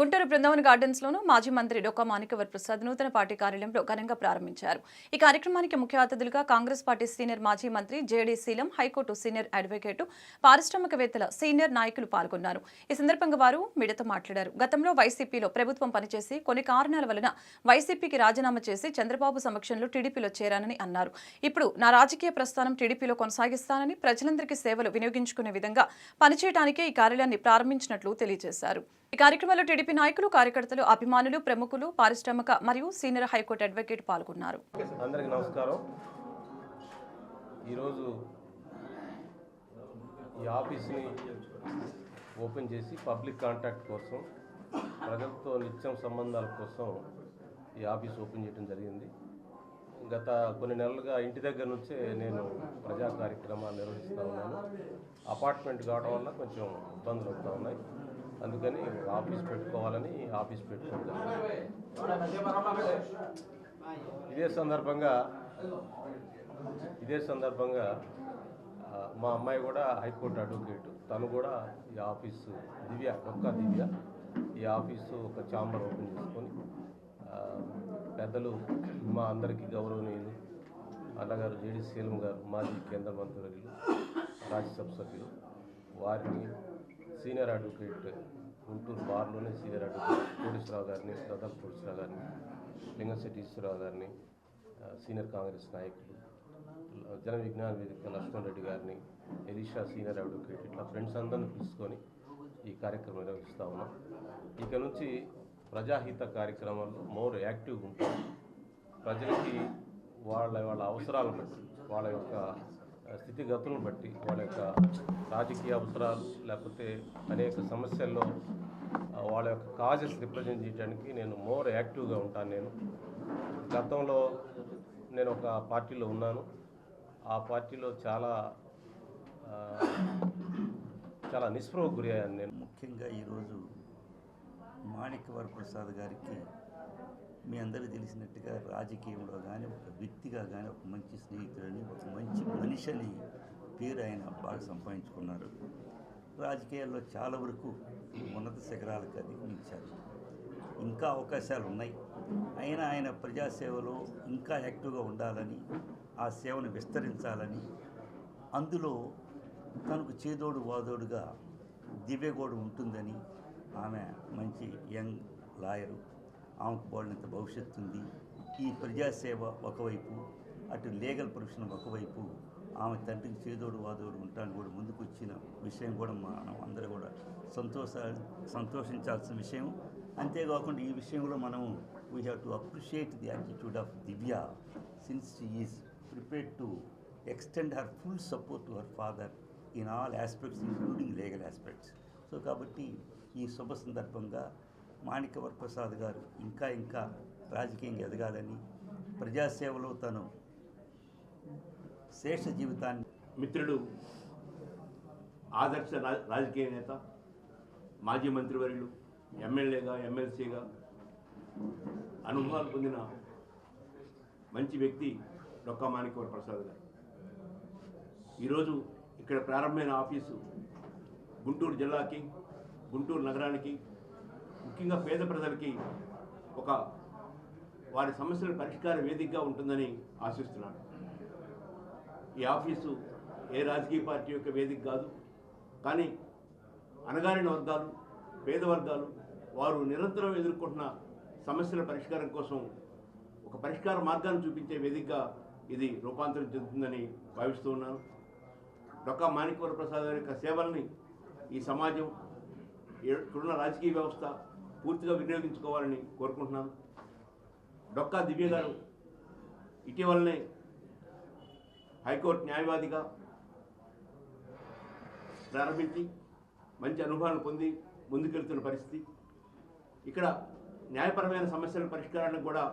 Guntur Brindavan gardens లోను మాజీ మంత్రి డొక్కా మాణికవర్ ప్రసాద్ నూతన పార్టీ కార్యాలయంలో ఘనంగా ప్రారంభించారు. ఈ కార్యక్రమానికి ముఖ్య అతిథులుగా కాంగ్రెస్ పార్టీ సీనియర్ మాజీ మంత్రి JD Seelam high court senior advocate పారిశ్రామికవేత్తల senior నాయకులు పాల్గొన్నారు. ఈ సందర్భంగా వారు మీడియాతో మాట్లాడారు. గతంలో వైసీపీలో ప్రభుత్వం పనిచేసి కొన్ని కారణాల వలన వైసీపీకి రాజీనామా చేసి చంద్రబాబు సమక్షంలో టీడీపీలో చేరానని అన్నారు. ఇప్పుడు నా రాజకీయ ప్రస్థానం టీడీపీలో కొనసాగిస్తానని ప్రజలందరికీ సేవలు వినియోగించుకునే విధంగా పనిచేయడానికే ఈ కార్యాలయాన్ని ప్రారంభించినట్లు తెలియజేశారు. ఈ కార్యక్రమంలో టీడీపీ నాయకులు కార్యకర్తలు అభిమానులు ప్రముఖులు పారిశ్రామిక మరియు సీనియర్ హైకోర్టు అడ్వకేట్ పాల్గొన్నారు. అందరికీ నమస్కారం. ఈరోజు ఈ ఆఫీస్ని ఓపెన్ చేసి పబ్లిక్ కాంటాక్ట్ కోసం ప్రజలతో నిత్యం సంబంధాల కోసం ఈ ఆఫీస్ ఓపెన్ చేయడం జరిగింది. గత కొన్ని నెలలుగా ఇంటి దగ్గర నుంచే నేను ప్రజా కార్యక్రమాలు నిర్వహిస్తూ ఉన్నాను. అపార్ట్మెంట్ కావడం వల్ల కొంచెం ఇబ్బందులు అవుతూ ఉన్నాయి. అందుకని ఆఫీస్ పెట్టుకోవాలని ఆఫీస్ పెట్టుకుంటారు. ఇదే సందర్భంగా ఇదే సందర్భంగా మా అమ్మాయి కూడా హైకోర్టు అడ్వకేట్. తను కూడా ఈ ఆఫీసు దివ్య ఒక్క దివ్య ఈ ఆఫీసు ఒక ఛాంబర్ ఓపెన్ చేసుకొని పెద్దలు మా అందరికీ గౌరవనీయులు అన్నగారు జేడి సీలం గారు మాజీ కేంద్ర మంత్రివర్యులు రాజ్యసభ సభ్యులు వారిని సీనియర్ అడ్వకేట్ గుంటూరు బార్లోనే సీనియర్ అడ్వకేట్ కోటేశ్వరరావు గారిని ప్రతాప్ కోటేశ్వరరావు గారిని లింగశెట్టి ఈశ్వరరావు గారిని సీనియర్ కాంగ్రెస్ నాయకులు జన విజ్ఞాన వేదిక లక్ష్మణ్ రెడ్డి గారిని ఎలీషా సీనియర్ అడ్వకేట్ ఇట్లా ఫ్రెండ్స్ అందరిని పిలుచుకొని ఈ కార్యక్రమం నిర్వహిస్తూ ఉన్నాం. ఇక నుంచి ప్రజాహిత కార్యక్రమాల్లో మోర్ యాక్టివ్గా ఉంటాం. ప్రజలకి వాళ్ళ వాళ్ళ అవసరాలను బట్టి వాళ్ళ యొక్క స్థితిగతులను బట్టి వాళ్ళ యొక్క రాజకీయ అవసరాలు లేకపోతే అనేక సమస్యల్లో వాళ్ళ యొక్క కాజెస్ రిప్రజెంట్ చేయడానికి నేను మోర్ యాక్టివ్గా ఉంటాను నేను. గతంలో నేను ఒక పార్టీలో ఉన్నాను. ఆ పార్టీలో చాలా చాలా నిస్పృహకు గురి అయ్యాను నేను. ముఖ్యంగా ఈరోజు మాణిక్యవర ప్రసాద్ గారికి మీ అందరికీ తెలిసినట్టుగా రాజకీయంలో కానీ ఒక వ్యక్తిగా కానీ ఒక మంచి స్నేహితుడని ఒక మంచి మనిషిని పేరు ఆయన బాగా సంపాదించుకున్నారు. రాజకీయాల్లో చాలా వరకు ఉన్నత శిఖరాలకు అధిగమించారు. ఇంకా అవకాశాలు ఉన్నాయి. అయినా ఆయన ప్రజాసేవలో ఇంకా యాక్టివ్గా ఉండాలని ఆ సేవను విస్తరించాలని అందులో తనకు చేదోడు వాదోడుగా దివ్యగోడు ఉంటుందని ఆమె మంచి యంగ్ లాయరు ఆమెకు బోడినంత భవిష్యత్తు ఉంది. ఈ ప్రజాసేవ ఒకవైపు అటు లీగల్ ప్రొఫెషన్ ఒకవైపు ఆమె తండ్రికి చేదోడు వాదోడు ఉంటాను కూడా ముందుకు వచ్చిన విషయం కూడా మనం అందరూ కూడా సంతోష సంతోషించాల్సిన విషయం. అంతేకాకుండా ఈ విషయంలో మనం we have to appreciate the attitude of Divya since she is prepared to extend her full support to her father in all aspects including legal aspects so కాబట్టి ఈ శుభ సందర్భంగా మాణిక ప్రసాద్ గారు ఇంకా ఇంకా రాజకీయంగా ఎదగాలని ప్రజాసేవలో తను శేష జీవితాన్ని మిత్రుడు ఆదర్శ రా- రాజకీయ నేత మాజీ మంత్రివర్యులు ఎమ్మెల్యేగా ఎమ్మెల్సీగా అనుభవాలు పొందిన మంచి వ్యక్తి డొక్కా మాణిక్యవర ప్రసాద్ గారు. ఈరోజు ఇక్కడ ప్రారంభమైన ఆఫీసు గుంటూరు జిల్లాకి గుంటూరు నగరానికి ముఖ్యంగా పేద ప్రజలకి ఒక వారి సమస్యల పరిష్కార వేదికగా ఉంటుందని ఆశిస్తున్నాను. ఈ ఆఫీసు ఏ రాజకీయ పార్టీ యొక్క వేదిక కాదు కానీ అణగారిన వర్గాలు పేద వర్గాలు వారు నిరంతరం ఎదుర్కొంటున్న సమస్యల పరిష్కారం కోసం ఒక పరిష్కార మార్గాన్ని చూపించే వేదికగా ఇది రూపాంతరం చెందుతుందని భావిస్తూ ఉన్నాను. డొక్కా మాణిక్వర ప్రసాద్ యొక్క సేవల్ని ఈ సమాజం ఇక్కడున్న రాజకీయ వ్యవస్థ పూర్తిగా వినియోగించుకోవాలని కోరుకుంటున్నాను. డొక్కా దివ్య గారు ఇటీవలనే హైకోర్టు న్యాయవాదిగా ప్రారంభించి మంచి అనుభవాలు పొంది ముందుకెళ్తున్న పరిస్థితి. ఇక్కడ న్యాయపరమైన సమస్యల పరిష్కారానికి కూడా